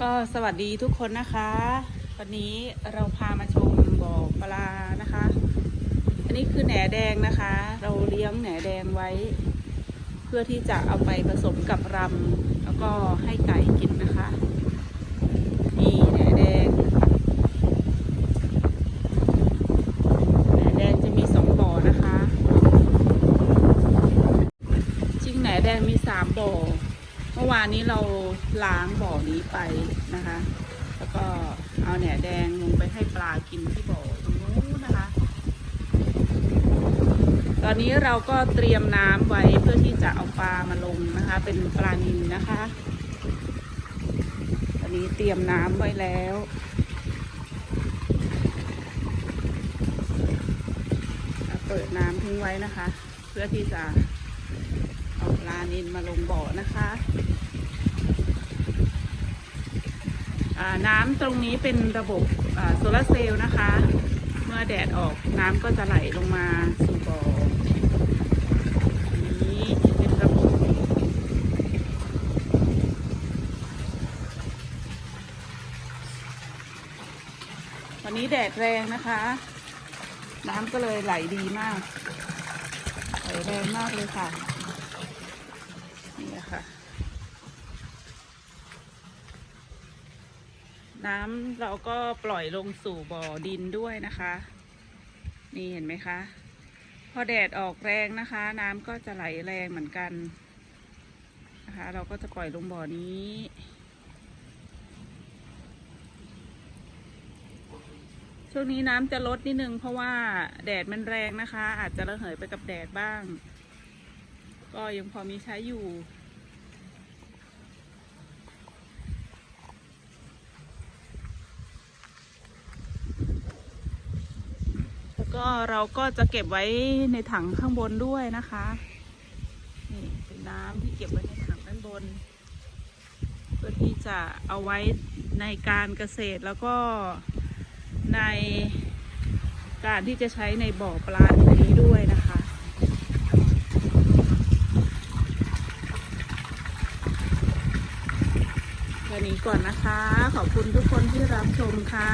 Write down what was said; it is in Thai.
ก็สวัสดีทุกคนนะคะ วันนี้เราพามาชมบ่อปลานะคะ อันนี้คือแหนแดงนะคะ เราเลี้ยงแหนแดงไว้ เพื่อที่จะเอาไปผสมกับรำแล้วก็ให้ไก่กินนะคะนี่แหนแดงแหนแดงจะมีสองบ่อนะคะ จริงแหนแดงมีสามบ่อ เมื่อวานนี้เราล้างบ่อนี้ไปนะคะ แล้วก็เอาแหนแดงลงไปให้ปลากินที่บ่อตรงนู้นนะคะ ตอนนี้เราก็เตรียมน้ำไว้เพื่อที่จะเอาปลามาลงนะคะ เป็นปลานิลนะคะ ตอนนี้เตรียมน้ำไว้แล้วเปิดน้ำทิ้งไว้นะคะ เพื่อที่จะ ลานิลมาลงบ่อนะคะน้ำตรงนี้เป็นระบบโซลาร์เซลล์นะคะ เมื่อแดดออกน้ำก็จะไหลลงมาสู่บ่อนนี้เป็นระบบวันนี้แดดแรงนะคะ น้ำก็เลยไหลดีมาก ไหลแรงมากเลยค่ะ นี่ค่ะ น้ำเราก็ปล่อยลงสู่บ่อดินด้วยนะคะ นี่เห็นไหมคะ พอแดดออกแรงนะคะ น้ำก็จะไหลแรงเหมือนกันนะคะ เราก็จะปล่อยลงบ่อนี้ช่วงนี้น้ำจะลดนิดนึงเพราะว่าแดดมันแรงนะคะ อาจจะระเหยไปกับแดดบ้าง ก็ยังพอมีใช้อยู่ แล้ว ก็เราก็จะเก็บไว้ในถังข้างบนด้วยนะคะ นี่เป็นน้ำที่เก็บไว้ในถังด้านบน เพื่อที่จะเอาไว้ในการเกษตรแล้วก็ในการที่จะใช้ในบ่อปลาที่นี้ด้วยนะคะแค่นี้ก่อนนะคะ ขอบคุณทุกคนที่รับชมค่ะ